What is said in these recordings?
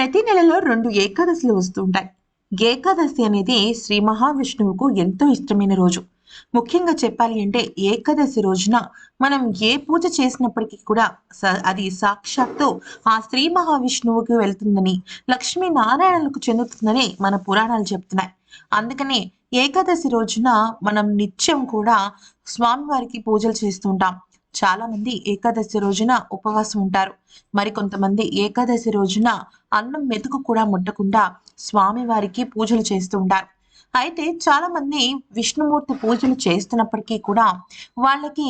ప్రతి నెలలో రెండు ఏకాదశులు వస్తుంటాయి. ఏకాదశి అనేది శ్రీ మహావిష్ణువుకు ఎంతో ఇష్టమైన రోజు. ముఖ్యంగా చెప్పాలి అంటే ఏకాదశి రోజున మనం ఏ పూజ చేసినప్పటికీ కూడా అది సాక్షాత్తు ఆ శ్రీ మహావిష్ణువుకి వెళ్తుందని లక్ష్మీనారాయణలకు చెందుతుందని మన పురాణాలు చెప్తున్నాయి. అందుకనే ఏకాదశి రోజున మనం నిత్యం కూడా స్వామివారికి పూజలు చేస్తుంటాం చాలా మంది ఏకాదశి రోజున ఉపవాసం ఉంటారు. మరి కొంతమంది ఏకాదశి రోజున అన్నం మెతుకు కూడా ముట్టకుండా స్వామివారికి పూజలు చేస్తూ ఉంటారు. అయితే చాలా మంది విష్ణుమూర్తి పూజలు చేస్తున్నప్పటికీ కూడా వాళ్ళకి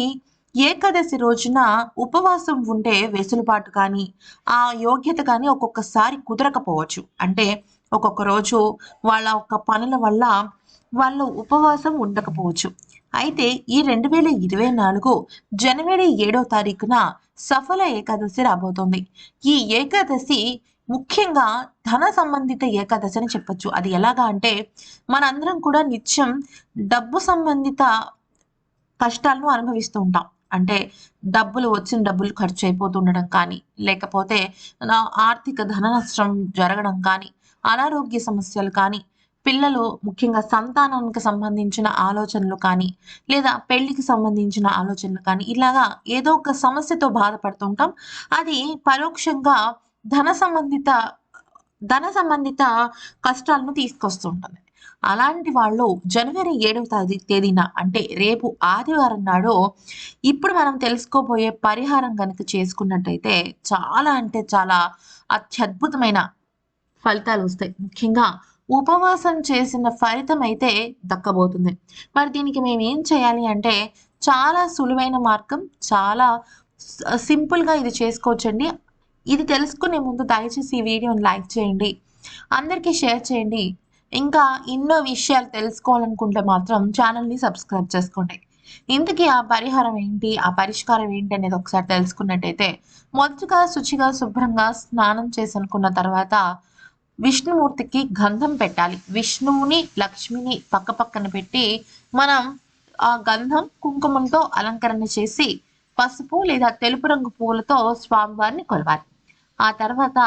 ఏకాదశి రోజున ఉపవాసం ఉండే వెసులుబాటు కానీ ఆ యోగ్యత కానీ ఒక్కొక్కసారి కుదరకపోవచ్చు. అంటే ఒక్కొక్క రోజు వాళ్ళ ఒక్క పనుల వల్ల వాళ్ళు ఉపవాసం ఉండకపోవచ్చు. అయితే ఈ రెండు వేల ఇరవై నాలుగు జనవరి ఏడో తారీఖున సఫల ఏకాదశి రాబోతోంది. ఈ ఏకాదశి ముఖ్యంగా ధన సంబంధిత ఏకాదశి అని చెప్పొచ్చు. అది ఎలాగా అంటే మనందరం కూడా నిత్యం డబ్బు సంబంధిత కష్టాలను అనుభవిస్తూ ఉంటాం. అంటే డబ్బులు వచ్చిన డబ్బులు ఖర్చు అయిపోతుండడం కానీ లేకపోతే నా ఆర్థిక ధన నష్టం జరగడం కానీ అనారోగ్య సమస్యలు కానీ పిల్లలు ముఖ్యంగా సంతానానికి సంబంధించిన ఆలోచనలు కానీ లేదా పెళ్ళికి సంబంధించిన ఆలోచనలు కానీ ఇలాగా ఏదో ఒక సమస్యతో బాధపడుతుంటాం అది పరోక్షంగా ధన సంబంధిత ధన సంబంధిత కష్టాలను తీసుకొస్తుంటుంది అలాంటి వాళ్ళు జనవరి ఏడవ తేదీ తేదీన అంటే రేపు ఆదివారం నాడు ఇప్పుడు మనం తెలుసుకోబోయే పరిహారం కనుక చేసుకున్నట్టయితే చాలా అంటే చాలా అత్యద్భుతమైన ఫలితాలు వస్తాయి. ముఖ్యంగా ఉపవాసం చేసిన ఫలితం అయితే దక్కబోతుంది. మరి దీనికి మేము ఏం చేయాలి అంటే చాలా సులువైన మార్గం చాలా సింపుల్గా ఇది చేసుకోవచ్చండి. ఇది తెలుసుకునే ముందు దయచేసి ఈ వీడియోని లైక్ చేయండి. అందరికీ షేర్ చేయండి. ఇంకా ఎన్నో విషయాలు తెలుసుకోవాలనుకుంటే మాత్రం ఛానల్ని సబ్స్క్రైబ్ చేసుకోండి. ఇంతకీ ఆ పరిహారం ఏంటి ఆ పరిష్కారం ఏంటి అనేది ఒకసారి తెలుసుకున్నట్టయితే మొదటగా శుచిగా శుభ్రంగా స్నానం చేసి అనుకున్న తర్వాత విష్ణుమూర్తికి గంధం పెట్టాలి. విష్ణువుని లక్ష్మిని పక్క పక్కన పెట్టి మనం ఆ గంధం కుంకుమంతో అలంకరణ చేసి పసుపు లేదా తెలుపు రంగు పువ్వులతో స్వామివారిని కొలవాలి. ఆ తర్వాత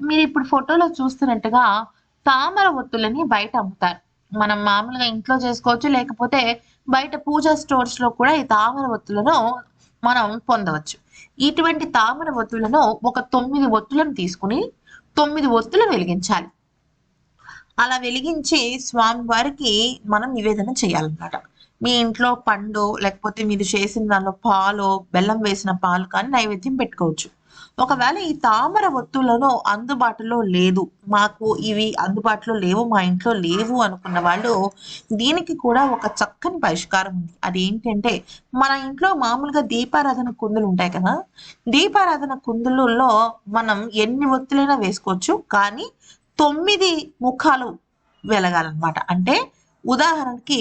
మీరు ఇప్పుడు ఫోటోలో చూస్తున్నట్టుగా తామర ఒత్తులని బయట అమ్ముతారు. మనం మామూలుగా ఇంట్లో చేసుకోవచ్చు లేకపోతే బయట పూజా స్టోర్స్లో కూడా ఈ తామర ఒత్తులను మనం పొందవచ్చు. ఇటువంటి తామర ఒత్తులను ఒక తొమ్మిది ఒత్తులను తీసుకుని తొమ్మిది ఒత్తులు వెలిగించాలి. అలా వెలిగించి స్వామివారికి మనం నివేదన చేయాలన్నమాట. మీ ఇంట్లో పండు లేకపోతే మీరు చేసిన దానిలో పాలు బెల్లం వేసిన పాలు కానీ నైవేద్యం పెట్టుకోవచ్చు. ఒకవేళ ఈ తామర ఒత్తులను అందుబాటులో లేదు మాకు ఇవి అందుబాటులో లేవు మా ఇంట్లో లేవు అనుకున్న వాళ్ళు దీనికి కూడా ఒక చక్కని పరిష్కారం ఉంది. అది ఏంటంటే మన ఇంట్లో మామూలుగా దీపారాధన కుందులు ఉంటాయి కదా దీపారాధన కుందులలో మనం ఎన్ని ఒత్తులైనా వేసుకోవచ్చు కానీ తొమ్మిది ముఖాలు వెలగాలన్నమాట. అంటే ఉదాహరణకి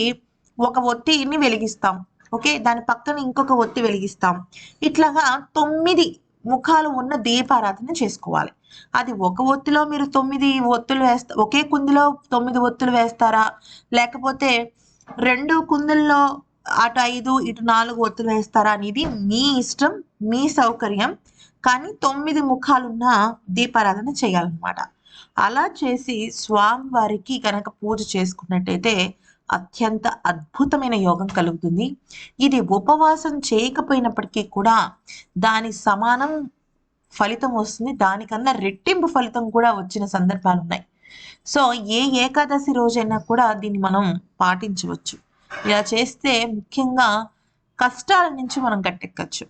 ఒక ఒత్తిని వెలిగిస్తాం ఓకే? దాని పక్కన ఇంకొక ఒత్తి వెలిగిస్తాం. ఇట్లాగా తొమ్మిది ముఖాలు ఉన్న దీపారాధన చేసుకోవాలి. అది ఒక ఒత్తిలో మీరు తొమ్మిది ఒత్తులు వేస్తా ఒకే కుందిలో తొమ్మిది ఒత్తులు వేస్తారా? లేకపోతే రెండు కుందుల్లో అటు ఐదు ఇటు నాలుగు ఒత్తులు వేస్తారా అనేది మీ ఇష్టం మీ సౌకర్యం. కానీ తొమ్మిది ముఖాలున్న దీపారాధన చేయాలన్నమాట. అలా చేసి స్వామివారికి కనుక పూజ చేసుకున్నట్టయితే అత్యంత అద్భుతమైన యోగం కలుగుతుంది. ఇది ఉపవాసం చేయకపోయినప్పటికీ కూడా దాని సమానం ఫలితం వస్తుంది. దానికన్నా రెట్టింపు ఫలితం కూడా వచ్చిన సందర్భాలు ఉన్నాయి. సో ఏ ఏకాదశి రోజైనా కూడా దీన్ని మనం పాటించవచ్చు. ఇలా చేస్తే ముఖ్యంగా కష్టాల నుంచి మనం గట్టెక్కచ్చు.